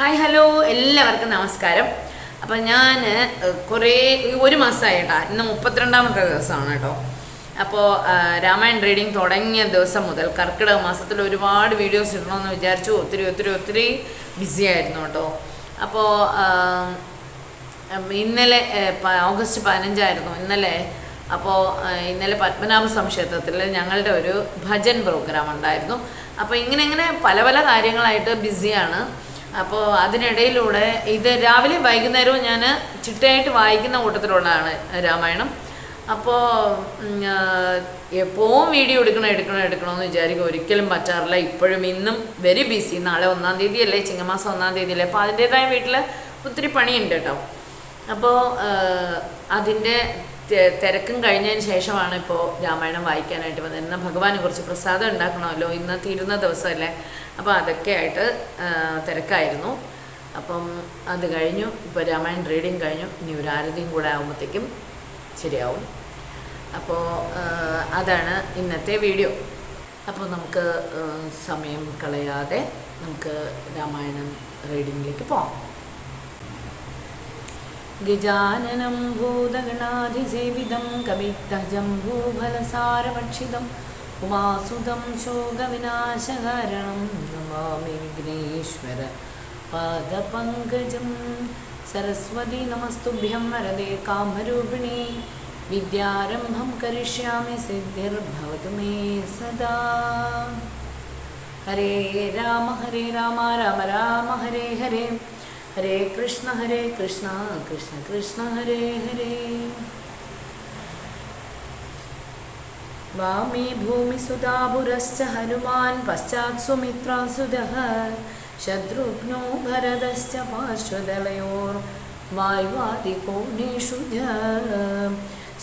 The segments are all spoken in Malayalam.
ഹായ് ഹലോ എല്ലാവർക്കും നമസ്കാരം. അപ്പം ഞാൻ കുറേ ഒരു മാസമായി കേട്ടോ ഇന്ന് മുപ്പത്തിരണ്ടാമത്തെ ദിവസമാണ് കേട്ടോ. അപ്പോൾ രാമായൺ റീഡിങ് തുടങ്ങിയ ദിവസം മുതൽ കർക്കിടക മാസത്തിൽ ഒരുപാട് വീഡിയോസ് ഇടണമെന്ന് വിചാരിച്ചു. ഒത്തിരി ഒത്തിരി ഒത്തിരി ബിസി ആയിരുന്നു കേട്ടോ. അപ്പോൾ ഇന്നലെ ഓഗസ്റ്റ് പതിനഞ്ചായിരുന്നു ഇന്നലെ. അപ്പോൾ ഇന്നലെ പത്മനാഭ സംക്ഷേത്രത്തിൽ ക്ഷേത്രത്തിൽ ഞങ്ങളുടെ ഒരു ഭജൻ പ്രോഗ്രാം ഉണ്ടായിരുന്നു. അപ്പോൾ ഇങ്ങനെ ഇങ്ങനെ പല പല കാര്യങ്ങളായിട്ട് ബിസിയാണ് അപ്പോൾ അതിനിടയിലൂടെ ഇത് രാവിലെ വൈകുന്നേരവും ഞാൻ ചിട്ടയായിട്ട് വായിക്കുന്ന കൂട്ടത്തിലുള്ളതാണ് രാമായണം. അപ്പോൾ എപ്പോഴും വീഡിയോ എടുക്കണം എടുക്കണം എടുക്കണമെന്ന് വിചാരിക്കും. ഒരിക്കലും പറ്റാറില്ല. ഇപ്പോഴും ഇന്നും വെരി ബിസി നാളെ ഒന്നാം തീയതി അല്ലേ ചിങ്ങമാസം ഒന്നാം തീയതി അല്ലേ അപ്പോൾ അതിന്റേതായ വീട്ടിൽ ഒത്തിരി പണിയുണ്ട് കേട്ടോ. അപ്പോൾ അതിന്റെ തിരക്കും കഴിഞ്ഞതിന് ശേഷമാണ് ഇപ്പോൾ രാമായണം വായിക്കാനായിട്ട് വന്നത്. എന്നാൽ ഭഗവാന് കുറച്ച് പ്രസാദം ഉണ്ടാക്കണമല്ലോ? ഇന്ന് തീരുന്ന ദിവസമല്ലേ? അപ്പോൾ അതൊക്കെ ആയിട്ട് തിരക്കായിരുന്നു. അപ്പം അത് കഴിഞ്ഞു. ഇപ്പോൾ രാമായൺ റീഡിങ് കഴിഞ്ഞു. ഇനി ഒരു ആരതിയും കൂടെ ആകുമ്പോഴത്തേക്കും ശരിയാവും. അപ്പോൾ അതാണ് ഇന്നത്തെ വീഡിയോ അപ്പോൾ നമുക്ക് സമയം കളയാതെ നമുക്ക് രാമായണം റീഡിങ്ങിലേക്ക് പോകാം. ഗജാനനം ഭൂതഗണാധിസേവിതം കവിത്തജംബൂഫലസാരഭക്ഷിതം ഉമാസുതം ശോകവിനാശകാരണം നമാമി വിഘ്നേശ്വര പാദപങ്കജം. സരസ്വതി നമസ്തുഭ്യം വരദേ കാമരൂപിണി. വിദ്യാരംഭം കരിഷ്യാമി സിദ്ധിർഭവതു മേ സദാ. ഹരേ രാമ ഹരേ രാമ രാമ രാമ ഹരേ ഹരേ. ഹരേ കൃഷ്ണ ഹരേ കൃഷ്ണ കൃഷ്ണ കൃഷ്ണ ഹരേ ഹരേ. വാമേ ഭൂമിസുതാപുരശ്ച ഹനുമാൻ പശ്ചാത് സുമിത്രാസുത ശത്രുഘ്നോ ഭരതശ്ച പാർശ്വദലയോർ വായുവാദികോണേഷു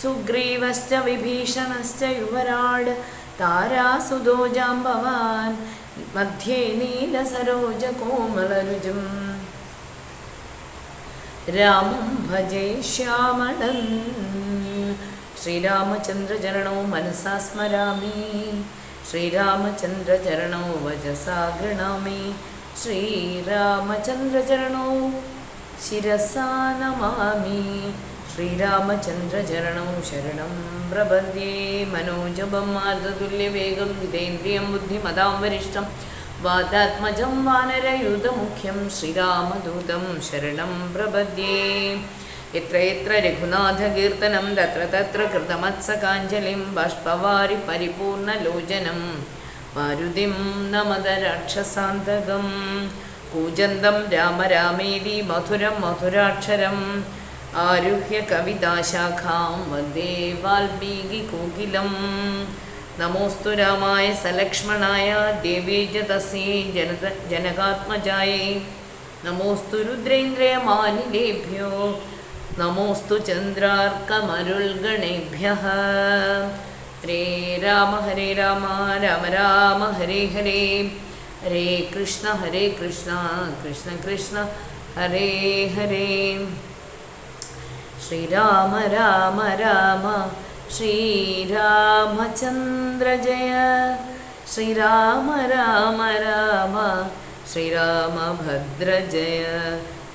സുഗ്രീവശ്ച വിഭീഷണശ്ച യുവരാട് താരാസുതോ ജാംബവാൻ മധ്യേ നീലസരോജകോമലരുജം രാമം ഭജേ ശ്യാമളൻ ശ്രീരാമചന്ദ്രചരണോ മനസാ സ്മരാമി. ശ്രീരാമചന്ദ്രചരണോ വചസാ ഗൃണാമി. ശ്രീരാമചന്ദ്രചരണോ ശിരസാ നമാമി. ശ്രീരാമചന്ദ്രചരണോ ശരണം പ്രപദ്യേ. മനോജപം മാർദ്ദതുല്യവേഗം ജിതേന്ദ്രിയം ബുദ്ധിമതാം വരിഷ്ടം വാതാത്മജം വാനരയുധമുഖ്യം. ശ്രീരാമദൂതം ശരണം പ്രപദ്യേ. എത്ര എത്ര രഘുനാഥകീർത്തനം തത്ര തത്ര കൃതമത്സകാഞ്ജലിം ബാഷ്പവാരി പരിപൂർണലോചനം മാരുതിം നമത രാക്ഷസാന്തകം കൂജന്തം രാമ രാമേതി മധുരം മധുരാക്ഷരം ആരുഹ്യ കവിതാശാഖാം വന്ദേ വാൽമീകി കോകിലം. നമോസ്തു രാമായ സലക്ഷ്മണായ ദേവീജ തസ്യൈ ജനത ജനകാത്മജായൈ. നമോസ്തു രുദ്രേന്ദ്രയമാനിലേഭ്യോ നമോസ്തു ചന്ദ്രാർക്കമരുൾഗണേഭ്യ. ഹരേ രാമ ഹരേ രാമ രാമ രാമ ഹരേ ഹരേ. ഹരേ കൃഷ്ണ ഹരേ കൃഷ്ണ കൃഷ്ണ കൃഷ്ണ ഹരേ ഹരേ. ശ്രീരാമ രാമ രാമ ശ്രീരാമചന്ദ്ര ജയ. ശ്രീരാമ രാമ രാമ ശ്രീരാമഭദ്ര ജയ.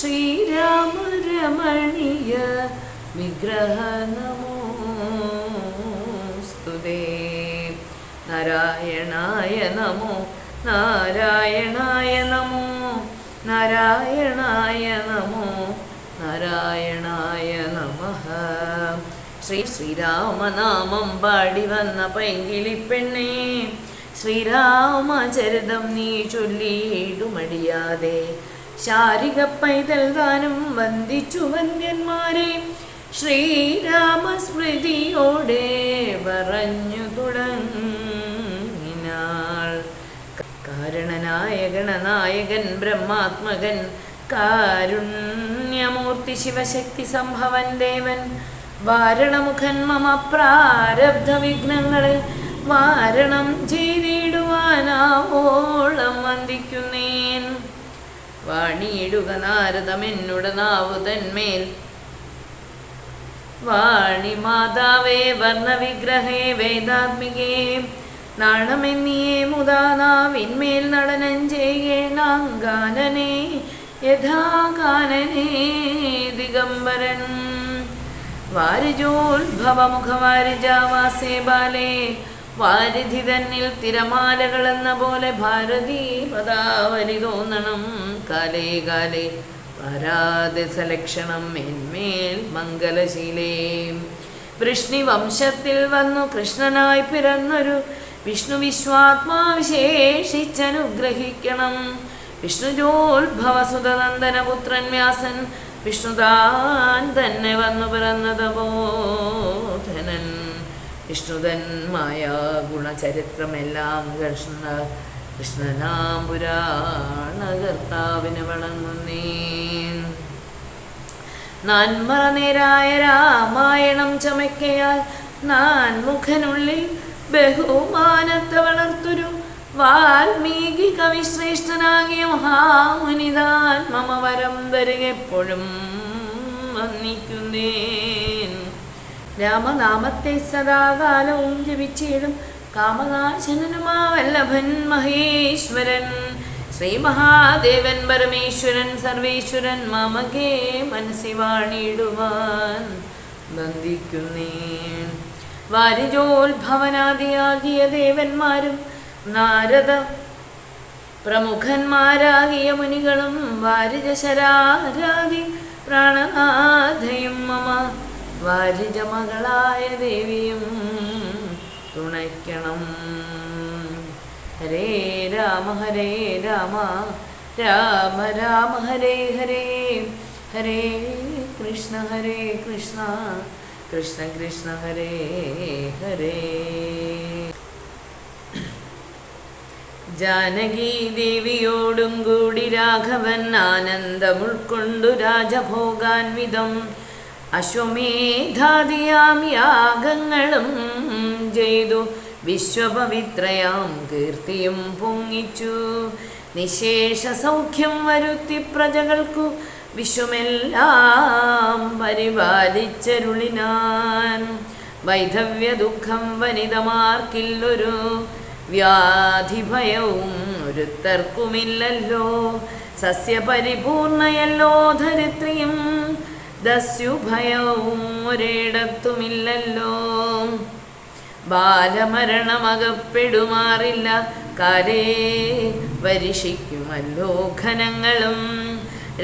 ശ്രീരാമ രമണീയ വിഗ്രഹ നമോസ്തുതേ നാരായണായ നമോ നാരായണായ നമോ നാരായണായ നമോ നാരായണായ നമ. ശ്രീ ശ്രീരാമനാമം പാടി വന്ന പൈങ്കിളി പെണ്ണേ ശ്രീരാമചരിതം നീ ചൊല്ലിയിടുമടിയാതെ ശാരിക പൈതൽ താനും വന്ദിച്ചു വന്ദ്യന്മാരെ. ശ്രീരാമസ്മൃതിയോടെ പറഞ്ഞു തുടങ്ങിനാൾ. കാരണനായ ഗണനായകൻ ബ്രഹ്മാത്മകൻ കാരുണ്യമൂർത്തി ശിവശക്തി സംഭവൻ ദേവൻ. വാരണമുഖൻ മമ പ്രാരബ്ധ വിഘ്നങ്ങളെ വാരണം ചെയ്തിടുവാനാവോളം വന്ദിക്കുന്നേൻ വാണിയിടുക നാരദമെന്നുടനാവു തന്മേൽ വാണി മാതാവേ വർണവിഗ്രഹേ വേദാത്മികേ നാണമെന്നിയേ മുതാനാവിന്മേൽ നടനം ചെയ്യണാങ്കാനനെ യഥാകാനനേ ദിഗംബരൻ. വാരിജോത്ഭവമുഖവാരിജാവാസേ ബാലേ വാരിധി തന്നിൽ തിരമാലകളെന്ന പോലെ ഭാരതീ പദാവലി തോന്നണം. കാലേ കാലേ വരാതെ സലക്ഷണം എന്മേൽ മംഗലശീലേ. വൃഷ്ണി വംശത്തിൽ വന്നു കൃഷ്ണനായി പിറന്നൊരു വിഷ്ണു വിശ്വാത്മാവിശേഷിച്ചനുഗ്രഹിക്കണം വിഷ്ണുജോത്ഭവസുതനന്ദനപുത്രൻ വ്യാസൻ വിഷ്ണുതാൻ തന്നെ വന്നു പിറന്നതബോധനൻ. വിഷ്ണുതൻ മായ ഗുണചരിത്രമെല്ലാം കൃഷ്ണ കൃഷ്ണനാം പുരാണകർത്താവിന് വണങ്ങുന്നേ നാൻമറനേരായ രാമായണം ചമയ്ക്കയാൽ നാൻമുഖനുള്ളിൽ ബഹുമാനത്തെ വളർത്തുരു. വാൽമീകി കവിശ്രേഷ്ഠനാകിയ മഹാമുനിതാൻ മമ വരം തരികെപ്പോഴും വന്നിക്കുന്നേൻ രാമനാമത്തെ സദാകാലവും ജപിച്ചിടും കാമനാശനനുമാ വല്ലഭൻ മഹേശ്വരൻ. ശ്രീ മഹാദേവൻ പരമേശ്വരൻ സർവേശ്വരൻ മാമകേ മനസ്സി വാണിടുവാൻ ബന്ധിക്കുന്നേൻ വാരിജോത്ഭവനാദിയാകിയ ദേവന്മാരും നാരദ പ്രമുഖന്മാരാകിയ മുനികളും വാരിജശരാരാതി പ്രാണനാഥയും മമ വാരിജമകളായ ദേവിയും തുണയ്ക്കണം. ഹരേ രാമ ഹരേ രാമ രാമ രാമ ഹരേ ഹരേ ഹരേ കൃഷ്ണ ഹരേ കൃഷ്ണ കൃഷ്ണ കൃഷ്ണ ഹരേ ഹരേ. ജാനകി ദേവിയോടും കൂടി രാഘവൻ ആനന്ദം ഉൾക്കൊണ്ടു രാജഭോഗാൻവിധം അശ്വമേധാദിയാം യാഗങ്ങളും ചെയ്തു. വിശ്വപവിത്രയാം കീർത്തിയും പൊങ്ങിച്ചു. നിശേഷ സൗഖ്യം വരുത്തി പ്രജകൾക്കു വിശ്വമെല്ലാം പരിപാലിച്ചരുളിനാൻ. വൈധവ്യ ദുഃഖം വനിതമാർക്കില്ലൊരു വ്യാധിഭയവും ഒരുത്തർക്കുമില്ലല്ലോ. സസ്യപരിപൂർണയല്ലോ ധരിത്രിയും ദസ്യുഭയവും ഒരിടത്തുമില്ലല്ലോ. ബാലമരണമകപ്പെടുമാറില്ല. കാലേ വരിഷിക്കുമല്ലോ ഘനങ്ങളും.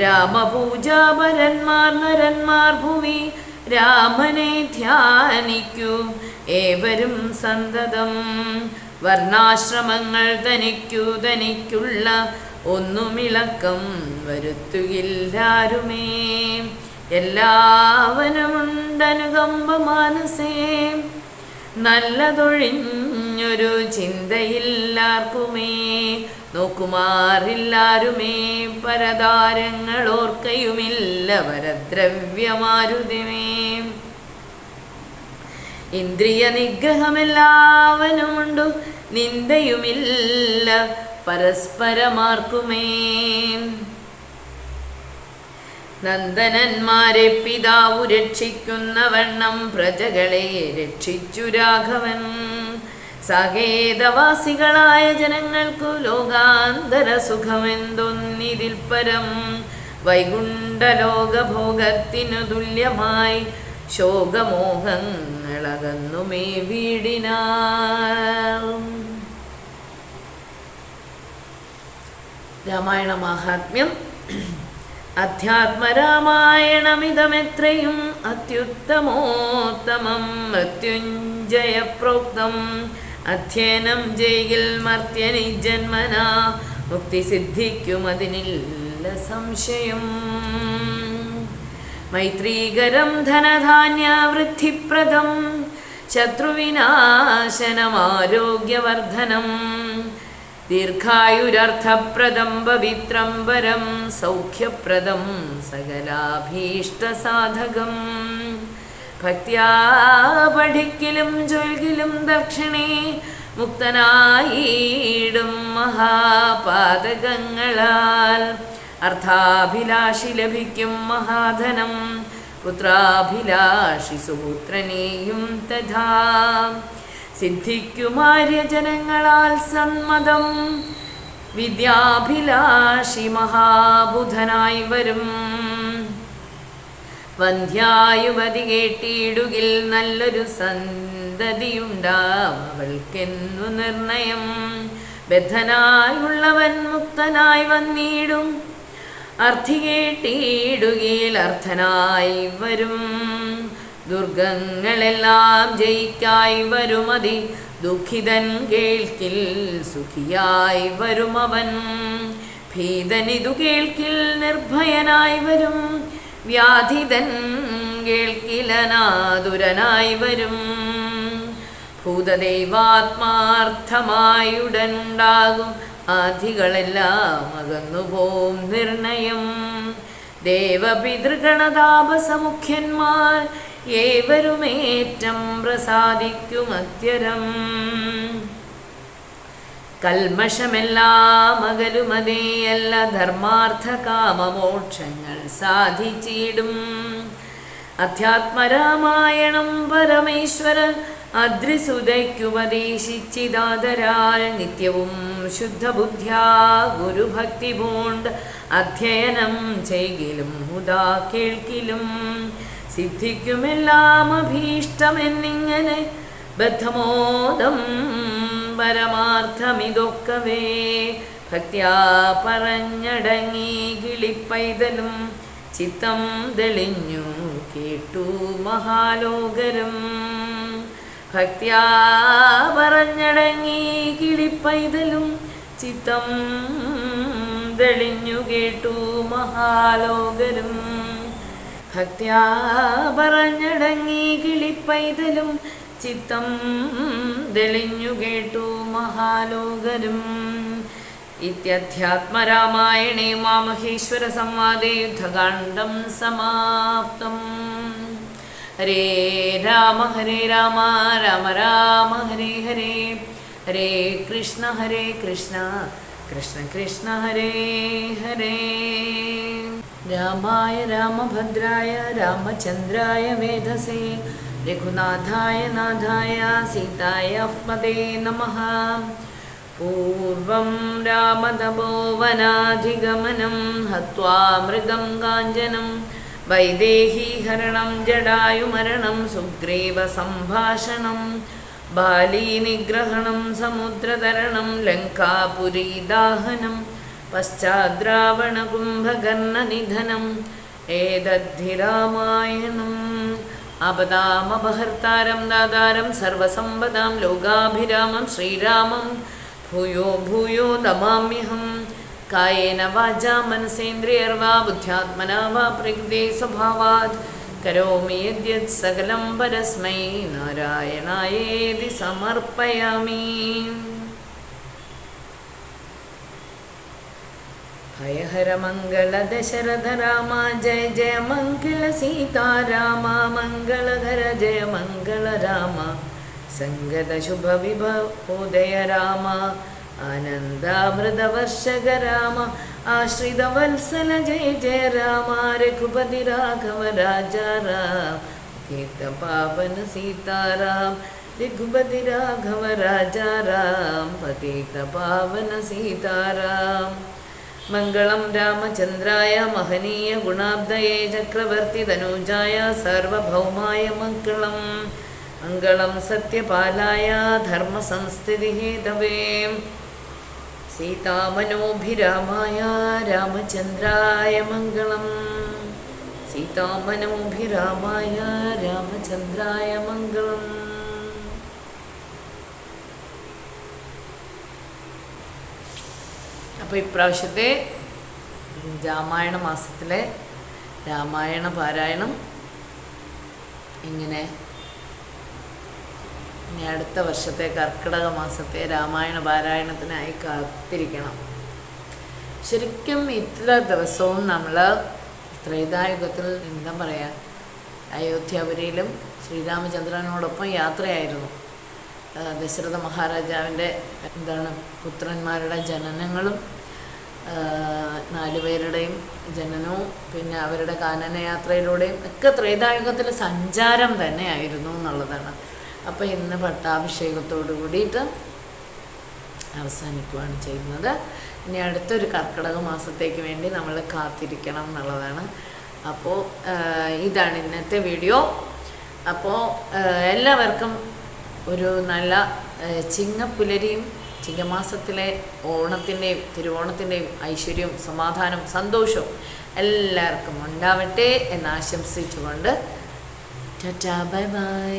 രാമപൂജാപരന്മാർ നരന്മാർ ഭൂമി രാമനെ ധ്യാനിക്കൂ. ഏവരും സന്തതം വർണാശ്രമങ്ങൾ തനിക്കു തനിക്കുള്ള ഒന്നുമിളക്കം വരുത്തുകില്ലാരുമേ. എല്ലാവനുമുണ്ടനുകമ്പ മാനസേ നല്ലതൊഴിഞ്ഞൊരു ചിന്തയില്ലാർക്കുമേ. നോക്കുമാറില്ലാരുമേ. പരതാരങ്ങൾ ഓർക്കയുമില്ല പരദ്രവ്യമാരുതിമേ. ഇന്ദ്രിയ നിഗ്രഹമെല്ലാവനുമുണ്ടു നിന്ദയുമില്ല പരസ്പരമാർക്കുമേ. നന്ദനന്മാരെ പിതാവു രക്ഷിക്കുന്ന വണ്ണം പ്രജകളെ രക്ഷിച്ചു രാഘവൻ. സകേതവാസികളായ ജനങ്ങൾക്കു ലോകാന്തര സുഖമെന്തൊന്നിതിൽ പരം? വൈകുണ്ഠലോകഭോഗത്തിനു തുല്യമായി ശോകമോഹങ്ങളകന്നുമേ വീടിനാർ രാമായണ മാഹാത്മ്യം. അധ്യാത്മരാമായണമിതമെത്രയും അത്യുത്തമോത്തമം മൃത്യുഞ്ജയ പ്രോക്തം അധ്യയനം ചെയ്യിൽ മർത്യനി ജന്മന മുക്തി സിദ്ധിക്കും അതിനില്ല സംശയം. മൈത്രീകരം ധനധാന്യ വൃദ്ധിപ്രദം ശത്രുവിനാശനം ശത്രുവിനാശനമാരോഗ്യവർദ്ധനം ദീർഘായുരർത്ഥപ്രദം പവിത്രം വരം സൗഖ്യപ്രദം സകലാഭീഷ്ടസാധകം. ഭക്ത്യാ പഠിക്കലും ചൊൽകിലും ദക്ഷിണേ മുക്തനായിടും മഹാപാതകങ്ങളാൽ. അർത്ഥാഭിലാഷി ലഭിക്കും മഹാധനം പുത്രാഭിലാഷി സുപുത്രനെയും തഥാ. സിദ്ധിക്കുമാര്യജനങ്ങളാൽ സന്മതം വിദ്യാഭിലാഷി മഹാബുധനായി വരും. വന്ധ്യായുവതി കേട്ടിയിടുകിൽ നല്ലൊരു സന്തതിയുണ്ടാവൾക്കെന്നു നിർണയം? ബദ്ധനായുള്ളവൻ മുക്തനായി വന്നിടും. അർത്ഥി കേട്ടിടുകിൽ അർത്ഥനായി വരും. ദുർഗങ്ങളെല്ലാം ജയിക്കായി വരുമതി. ദുഃഖിതൻ കേൾക്കിൽ സുഖിയായി വരുമവൻ. ഭീതനിതു കേൾക്കിൽ നിർഭയനായി വരും. വ്യാധിതൻ കേൾക്കിലനാതുരനായി വരും. ഭൂതദൈവാത്മാർത്ഥമായുടനുണ്ടാകും. ആധികളെല്ലാം അകന്നുപോം നിർണയം. ദേവപിതൃഗണതാപസമുഖ്യന്മാർ ഏവരുമേറ്റം പ്രസാദിക്കുമത്യരം കൽമഷമെല്ലാം അകലുമതേയല്ല ധർമാർത്ഥ കാമമോക്ഷങ്ങൾ സാധിച്ചിടും. അധ്യാത്മരാമായണം പരമേശ്വര അദ്രിസുതയ്ക്കുപദേശിച്ചിതാതരാൽ നിത്യവും ശുദ്ധബുദ്ധ്യാ ഗുരുഭക്തി പൂണ്ട് അധ്യയനം ചെയ്കിലും മുതാ കേൾക്കിലും. സിദ്ധിക്കുമെല്ലാം അഭീഷ്ടമെന്നിങ്ങനെ ബദ്ധമോദം പരമാർത്ഥമിതൊക്കവേ. ഭക്ത്യാ പറഞ്ഞടങ്ങി കിളിപ്പൈതലും ചിത്തം തെളിഞ്ഞു കേട്ടു മഹാലോകരം. ഭക്ത്യാ പറഞ്ഞടങ്ങി കിളിപ്പൈതലും ചിത്തം തെളിഞ്ഞു കേട്ടു മഹാലോകരും. ഭക്ത്യാ പറഞ്ഞടങ്ങി കിളിപ്പൈതലും ചിത്തം തെളിഞ്ഞു കേട്ടു മഹാലോകരും. ഇത്യധ്യാത്മരാമായണേ മാമഹേശ്വര സംവാദേ യുദ്ധകാണ്ഡം സമാപ്തം. ഹരേ രാമ ഹരേ രാമ രാമ രാമ ഹരേ ഹരേ ഹരേ കൃഷ്ണ ഹരേ കൃഷ്ണ കൃഷ്ണ കൃഷ്ണ ഹരേ ഹരേ. രാമായ രാമഭദ്രായ രാമചന്ദ്രായ വേദസേ രഘുനാഥായ നാഥായ സീതായ പദേ നമ. പൂർവം രാമതപോവനാധിഗമനം ഹ്വാ മൃഗം കാഞ്ചനം വൈദേഹീഹരണം ജടായുമരണം സുഗ്രീവ സംഭാഷണം ബാലീനിഗ്രഹണം സമുദ്രതരണം ലങ്കാപുരീദാഹനം പശ്ചാദ്രാവണകുംഭകർണനിധനം ഏതദ്ധി രാമായണം അപദാമപഹർത്താരം ദാതാരം സർവസമ്പദാം ലോകാഭിരാമം ശ്രീരാമം ഭൂയോ ഭൂയോ നമാമ്യഹം. കായേന വാചാ മനസേന്ദ്രിയർവാ ബുദ്ധ്യാത്മനാ വാ പ്രകൃതേ സ്വഭാവാത്. കരോമി യദ്യത് സകലം പരസ്മൈ നാരായണായേതി സമർപ്പയാമി. ഹയഹര മംഗള ദശരഥ രാമ ജയ ജയ മംഗള സീതാരാമ മംഗളഹര ജയ മംഗള രാമ സംഗത ശുഭ വിഭോദയ രാമ ആനന്ദാമൃതവർഷക രാമ ആശ്രിത വത്സല ജയ ജയ രാമ രഘുപതി രാഘവ രാജ രാം തീർത്ഥ പാവന സീതാരാം രഘുപതി രാഘവ രാജ മംഗളം രാമചന്ദ്രായ മഹനീയ ഗുണാബ്ദയേ ചക്രവർത്തി തനൂജായ സാർവഭൗമായ മംഗളം. മംഗളം സത്യപാലായ ധർമ്മസംസ്ഥിതിഹേതവേ. സീതാമനോഭിരാമായ രാമചന്ദ്രായ മംഗളം. സീതാമനോഭിരാമായ രാമചന്ദ്രായ മംഗളം. അപ്പോൾ ഇപ്രാവശ്യത്തെ രാമായണ മാസത്തിലെ രാമായണ പാരായണം ഇങ്ങനെ ഇനി അടുത്ത വർഷത്തെ കർക്കിടക മാസത്തെ രാമായണ പാരായണത്തിനായി കാത്തിരിക്കണം. ശരിക്കും ഇത്ര ദിവസവും നമ്മൾ ത്രൈതായുഗത്തിൽ എന്താ പറയുക അയോധ്യാപുരിയിലും ശ്രീരാമചന്ദ്രനോടൊപ്പം യാത്രയായിരുന്നു. ദശരഥ മഹാരാജാവിന്റെ എന്താണ് പുത്രന്മാരുടെ ജനനങ്ങളും നാലുപേരുടെയും ജനനവും പിന്നെ അവരുടെ കാനനയാത്രയിലൂടെയും ഒക്കെ ത്രേതായുഗത്തിൽ സഞ്ചാരം തന്നെയായിരുന്നു എന്നുള്ളതാണ്. അപ്പോൾ ഇന്ന് പട്ടാഭിഷേകത്തോടു കൂടിയിട്ട് അവസാനിക്കുകയാണ് ചെയ്യുന്നത്. ഇനി അടുത്തൊരു കർക്കിടക മാസത്തേക്ക് വേണ്ടി നമ്മൾ കാത്തിരിക്കണം എന്നുള്ളതാണ്. അപ്പോൾ ഇതാണ് ഇന്നത്തെ വീഡിയോ. അപ്പോൾ എല്ലാവർക്കും ഒരു നല്ല ചിങ്ങപ്പുലരിയും ചിങ്ങമാസത്തിലെ ഓണത്തിന്റെയും തിരുവോണത്തിന്റെയും ഐശ്വര്യവും സമാധാനവും സന്തോഷവും എല്ലാവർക്കും ഉണ്ടാവട്ടെ എന്ന് ആശംസിച്ചുകൊണ്ട് ടാറ്റാ ബൈ ബൈ.